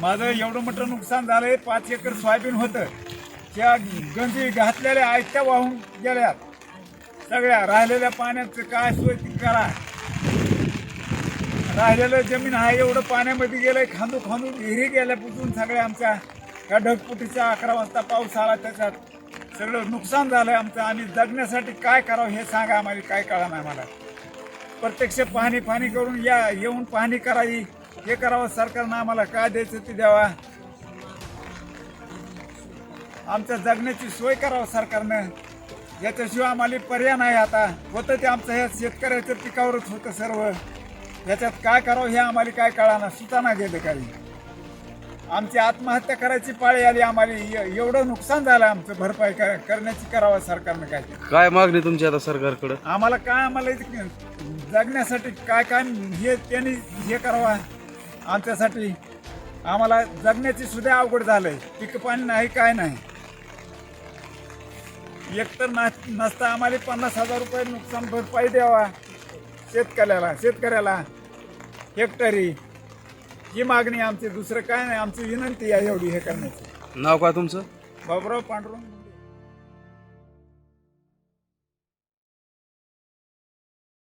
माझं एवढं मोठं नुकसान झालंय पाच एकर सोयाबीन होतं. त्या गंजी घातलेल्या आयत्या वाहून गेल्या सगळ्या राहिलेल्या पाण्याचं काय सोय ती करा. राहिलेलं जमीन आहे एवढं पाण्यामध्ये गेलंय खांदू खांदू विहिरी गेल्यापासून सगळ्या आमच्या. या ढगपुटीचा अकरा वाजता पाऊस आला त्याच्यात. सगळं नुकसान झालंय आमचं. आणि जगण्यासाठी काय करावं हे सांगा आम्हाला काय कळा नाही मला प्रत्यक्ष पाहणी पाहणी करून या येऊन पाहणी करावी. हे करावं सरकारनं आम्हाला काय द्यायचं ते द्यावा. आमच्या जगण्याची सोय करावं सरकारनं. याच्याशिवाय आम्हाला पर्याय नाही आता. होतं ते आमचं हे शेतकऱ्याच्या पिकावरच होतं सर्व. याच्यात काय करावं हे आम्हाला काय कळाना सुचाना गेलं काही. आमची आत्महत्या करायची पाळी आली आम्हाला एवढं नुकसान झालं आमचं भरपाई कर- करण्याची करावं सरकारनं काय. काय मागणी तुमची आता सरकारकडे? आम्हाला काय आम्हाला जगण्यासाठी काय काय हे त्यांनी हे करावा. आमच्यासाठी आम्हाला जगण्याची सुद्धा अवघड झालंय. पीक पाणी नाही काय नाही. एकतर ना नसता आम्हाला पन्नास हजार रुपये नुकसान भरपाई द्यावा शेतकऱ्याला शेतकऱ्याला हेक्टरी. ही मागणी आमची. दुसरं काय नाही. आमची विनंती आहे एवढी हे करण्याची. नाव काय तुमचं? बाबुराव पांडुरंग.